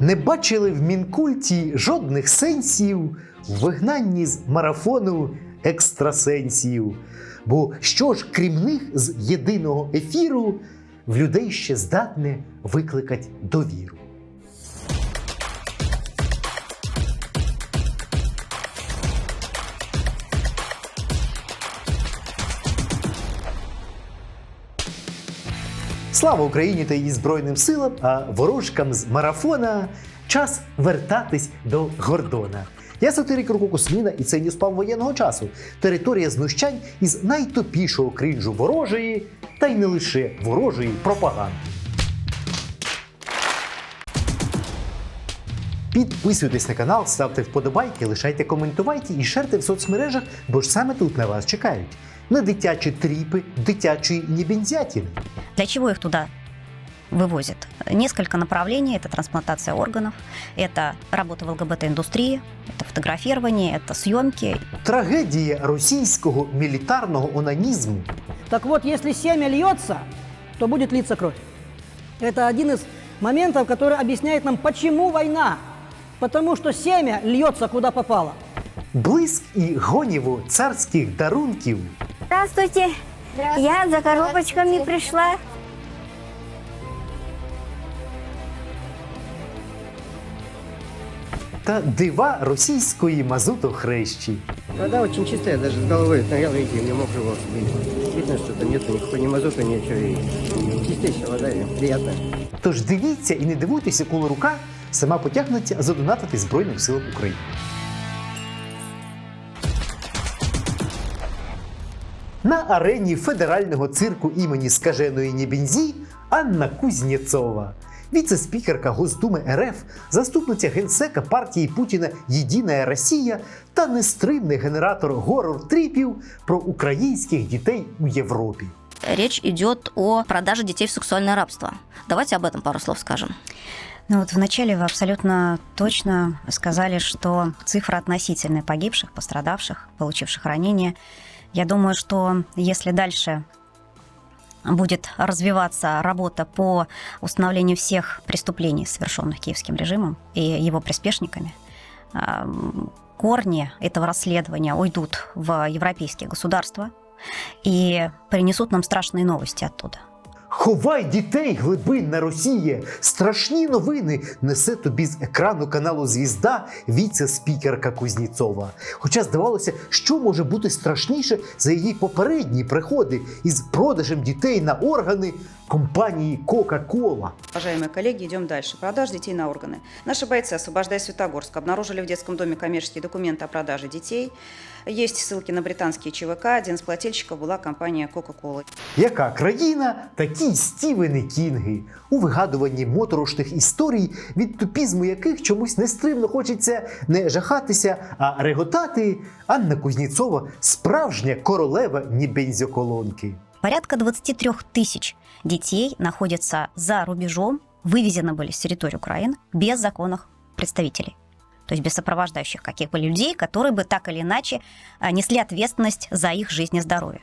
Не бачили в мінкульті жодних сенсів в вигнанні з марафону екстрасенсів. Бо що ж, крім них, з єдиного ефіру в людей ще здатне викликать довіру. Слава Україні та її Збройним силам, а ворожкам з марафона час вертатись до Гордона. Я сатирик Руку Косміна і це Ньюспам воєнного часу. Територія знущань із найтопішого крінжу ворожої, та й не лише ворожої пропаганди. Підписуйтесь на канал, ставте вподобайки, лишайте коментувайте і шерте в соцмережах, бо ж саме тут на вас чекають На дитячі тріпи, дитячої небензятіни. Для чего их туда вывозят? Несколько направлений. Это трансплантация органов, это работа в ЛГБТ-индустрии, это фотографирование, это съемки. Трагедія російського мілітарного онанізму Так вот, если семя льется, то будет литься кровь. Это один из моментов, который объясняет нам, почему война. Потому что семя льется куда попало. блиск і гонєво царських дарунків Здравствуйте. Я за коробочками пришла. та дива російської мазутохрещі. Вода очень чистая, даже с головы стоял, видите, не мог его видеть. Видно, что там нету никакой ни мазута, ничего. И чистейшая вода, и приятная. Тож дивіться і не дивуйтеся, коли рука сама потягнеться задонатити Збройним силам України. На арені федерального цирку імені скаженої Небензі Анна Кузнєцова, віце-спікерка Госдуми РФ, заступниця генсека партії Путіна Єдина Росія та нестримний генератор горор-тріпів про українських дітей у Європі. Речь идет о продаже детей в сексуальное рабство. Давайте об этом пару слов скажем. Ну вот вначале вы абсолютно точно сказали, что цифра относительная погибших, пострадавших, получивших ранения. Я думаю, что если дальше будет развиваться работа по установлению всех преступлений, совершенных киевским режимом и его приспешниками, ам, корни этого расследования уйдут в европейские государства и принесут нам страшные новости оттуда. Ховай дітей глибинна Росія. Страшні новини несе тобі з екрану каналу Звізда віце-спікерка Кузніцова. Хоча здавалося, що може бути страшніше за її попередні приходи із продажем дітей на органи компанії Кока-Кола. Уважаемые коллеги, идем дальше. Продаж детей на органы. Наши бойцы, освобождая Светогорск, обнаружили в детском доме коммерческие документы о продаже детей. Есть ссылки на британские ЧВК. Один из плательщиков была компания Coca-Cola. Яка країна, такі й Стівени Кінги у вигадуванні моторошних історій, від тупізму яких чомусь нестримно хочеться не жахатися, а реготати. Анна Кузніцова справжня королева нібензоколонки. Порядка 23 тысяч детей находятся за рубежом, вывезены были с территории Украины без законных представителей. То есть без сопровождающих каких-бы людей, которые бы так или иначе а, несли ответственность за их жизнь и здоровье.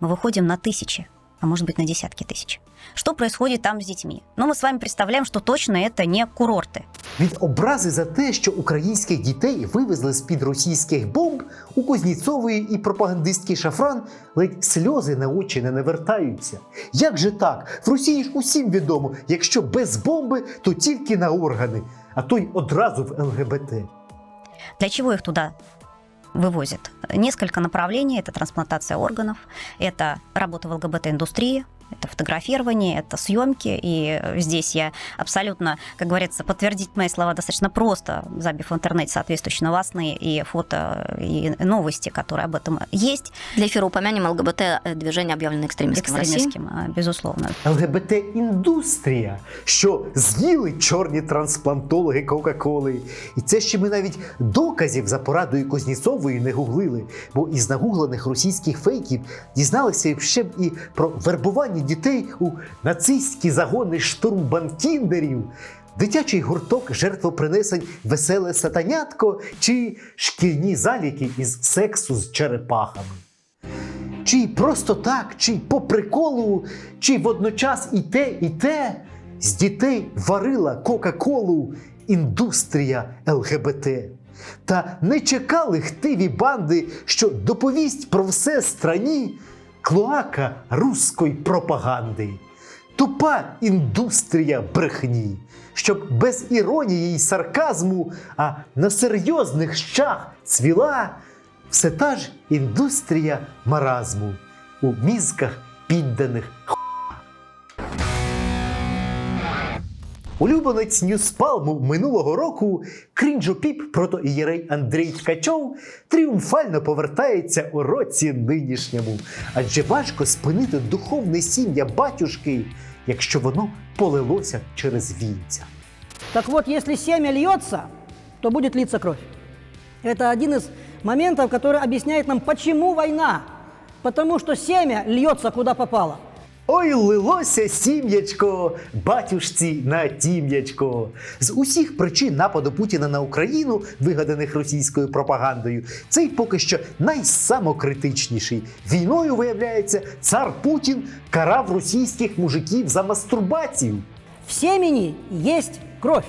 Мы выходим на тысячи, а может быть на десятки тысяч. Что происходит там с детьми? Ну, мы с вами представляем, что точно это не курорты. Від образи за те, що українських дітей вивезли з-під російських бомб, у Кузніцової і пропагандистський шафран ледь сльози на очі не навертаються. Як же так? В Росії ж усім відомо, якщо без бомби, то тільки на органи, а то й одразу в ЛГБТ. Для чего их туда вывозят? Несколько направлений. Это трансплантация органов, это работа в ЛГБТ-индустрии, это фотографирование, это съемки. И здесь я абсолютно, как говорится, подтвердить мои слова достаточно просто, забив в интернете соответствующие новостные и фото, и новости, которые об этом есть, Для эфира упомянем ЛГБТ-движение, объявленное экстремистским в России. экстремистским, а, безусловно. ЛГБТ-індустрія, що з'їли чорні трансплантологи Кока-Коли. І це ще ми навіть доказів за порадою Кузніцової не гуглили, бо із нагуглених російських фейків дізналися ще б і про вербування дітей у нацистські загони штурмбанкіндерів. Дитячий гурток жертвопринесень веселе сатанятко чи шкільні заліки із сексу з черепахами. Чи просто так, чи по приколу, чи водночас і те, і те з дітей варила Кока-Колу індустрія ЛГБТ. Та не чекали хтиві банди, що доповість про все страні клоака руської пропаганди. Тупа індустрія брехні, щоб без іронії й сарказму, а на серйозних щах цвіла все та ж індустрія маразму у мізках підданих Улюбленець Ньюспалму минулого року крінжопіп протоієрей Андрій Ткачов тріумфально повертається у році нинішньому. Адже важко спинити духовне сім'я батюшки, якщо воно полилося через вінця. Так вот, если семя льется, то будет литься кровь. Это один из моментов, который объясняет нам, почему война. Потому что семя льется куда попало. Ой, лилося сім'ячко, батюшці на тім'ячко. З усіх причин нападу Путіна на Україну, вигаданих російською пропагандою, цей поки що найсамокритичніший. Війною, виявляється, цар Путін карав російських мужиків за мастурбацію. В семени есть кровь.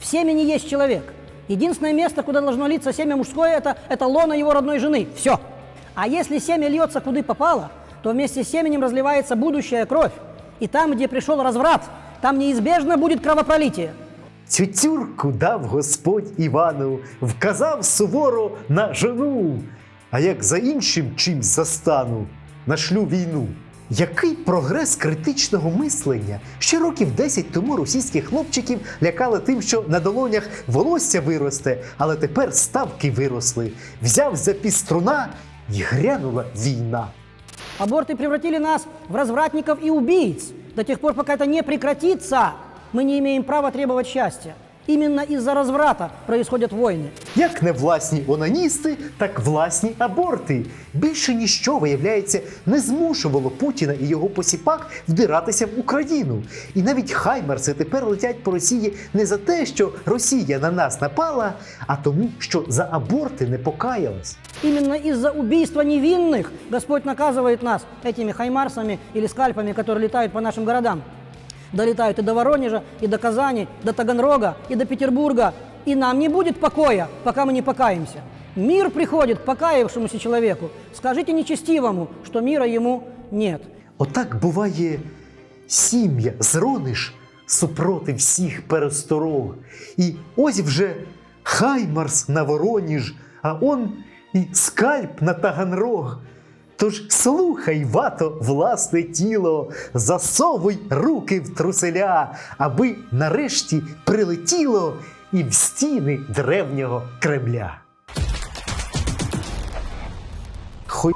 В семени есть человек. Единственное место, куда должно литься семя мужское, это, это лона его родной жены. Все. А если семя льется куда попало, то вместе с семенем разливается будущая кровь. И там, где пришел разврат, там неизбежно будет кровопролитие. Цю тюрку дав Господь Івану, вказав суворо на жену. А як за іншим чимсь застану, нашлю війну. Який прогрес критичного мислення? Ще років 10 тому російських хлопчиків лякали тим, що на долонях волосся виросте, але тепер ставки виросли. Взяв за піструна і грянула війна. Аборты превратили нас в развратников и убийц. До тех пор, пока это не прекратится, мы не имеем права требовать счастья. Именно из-за разврата происходят войны. Як не власні онаністи, так власні аборти. Більше ніщо, виявляється, не змушувало Путіна і його посіпак вдиратися в Україну. І навіть хаймерси тепер летять по Росії не за те, що Росія на нас напала, а тому, що за аборти не покаялась. Именно из-за убийства невинных Господь наказывает нас этими хаймарсами или скальпами, которые летают по нашим городам. Долетают и до Воронежа, и до Казани, до Таганрога, и до Петербурга. И нам не будет покоя, пока мы не покаемся. Мир приходит к покаявшемуся человеку. Скажите нечестивому, что мира ему нет. Отак буває сім'я зрониш супроти всіх пересторог. І ось вже Хаймарс на Вороніж, а он і скальп на Таганрог. Тож слухай, вато, власне тіло, засовуй руки в труселя, аби нарешті прилетіло і в стіни древнього Кремля. Хуй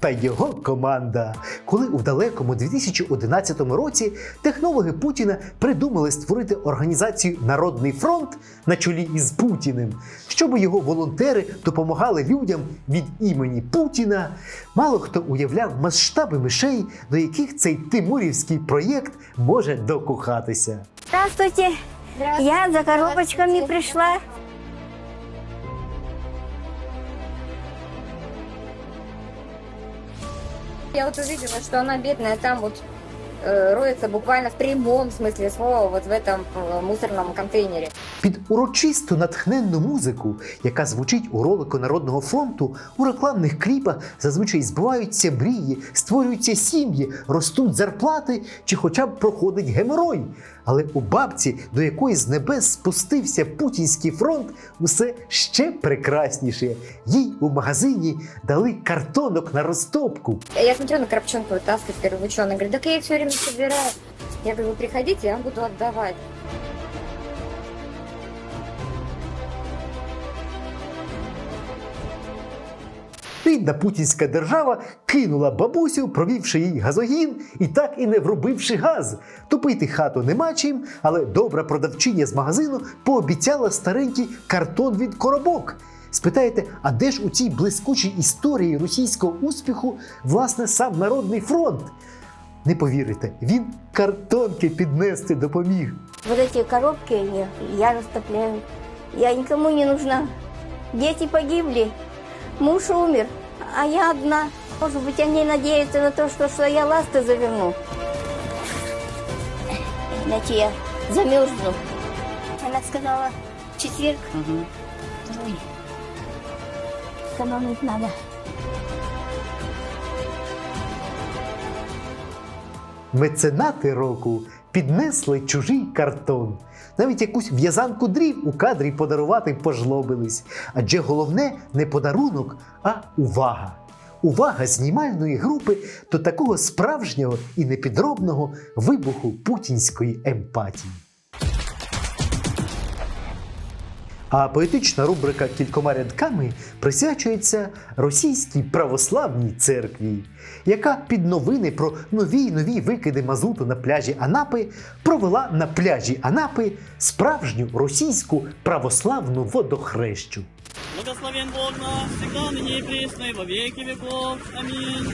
та його команда. Коли у далекому 2011 році технологи Путіна придумали створити організацію Народний фронт на чолі із Путіним, щоб його волонтери допомагали людям від імені Путіна, мало хто уявляв масштаби мишей, до яких цей тимурівський проєкт може докохатися. Здравствуйте. Я за коробочками пришла. Я вот увидела, что она бедная там вот роется буквально в прямом смысле слова вот в этом э, мусорном контейнере. Під урочисту натхненну музику, яка звучить у ролику Народного фронту, у рекламних кліпах зазвичай збиваються мрії, створюються сім'ї, ростуть зарплати чи хоча б проходить геморой. Але у бабці, до якої з небес спустився путінський фронт, усе ще прекрасніше. Їй у магазині дали картонок на розтопку. Я смотрю на коробчонку вытаскивает, говорю, вы что? Она говорит, так я их все время собираю. Я говорю, вы приходите, я вам буду отдавать. Бідна путінська держава кинула бабусю, провівши їй газогін і так і не врубивши газ. Топити хату нема чим, але добра продавчиня з магазину пообіцяла старенький картон від коробок. Спитаєте, а де ж у цій блискучій історії російського успіху власне сам Народний фронт? Не повірите, він картонки піднести допоміг. Вот эти коробки я, я растопляю. Я никому не нужна. Дети погибли, муж умер, а я одна. Может быть, они надеются на то, что, что я ласты заверну. Иначе я замерзну. Она сказала, в четверг Мгм. Ой, экономить надо. Меценати року піднесли чужий картон. Навіть якусь в'язанку дрів у кадрі подарувати пожлобились. Адже головне не подарунок, а увага. Увага знімальної групи до такого справжнього і непідробного вибуху путінської емпатії. А поетична рубрика кількома рядками присвячується російській православній церкві, яка під новини про нові нові викиди мазуту на пляжі Анапи провела на пляжі Анапи справжню російську православну водохрещу. Благословен Бог наш, всегда ныне и пресно, во веки веков. Аминь.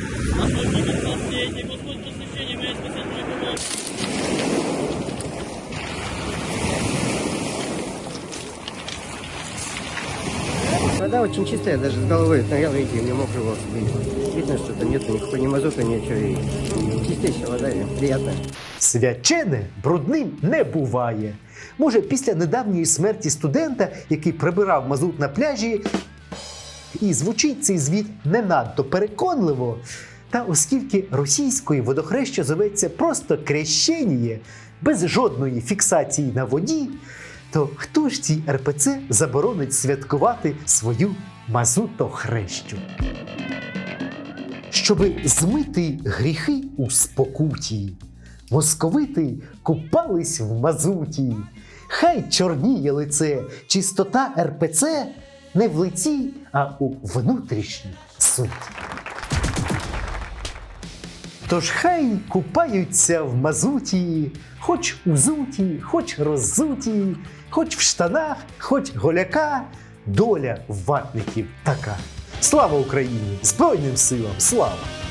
Вода очень чистая, даже с головы стоял, видите, не мог его сбить. Видно, что там нету никакой ни мазута, ничего. И чистейшая вода, приятная. Свячене брудним не буває. Може, після недавньої смерті студента, який прибирав мазут на пляжі, і звучить цей звіт не надто переконливо. Та оскільки російською водохреща зоветься просто крещеніє, без жодної фіксації на воді, то хто ж цій РПЦ заборонить святкувати свою мазутохрещу? Щоби змити гріхи у спокуті, московити купались в мазуті. Хай чорніє лице, чистота РПЦ не в лиці, а у внутрішній суті. Тож хай купаються в мазуті, хоч у зуті, хоч роззуті, хоч в штанах, хоч голяка, доля ватників така. Слава Україні! Збройним силам! Слава!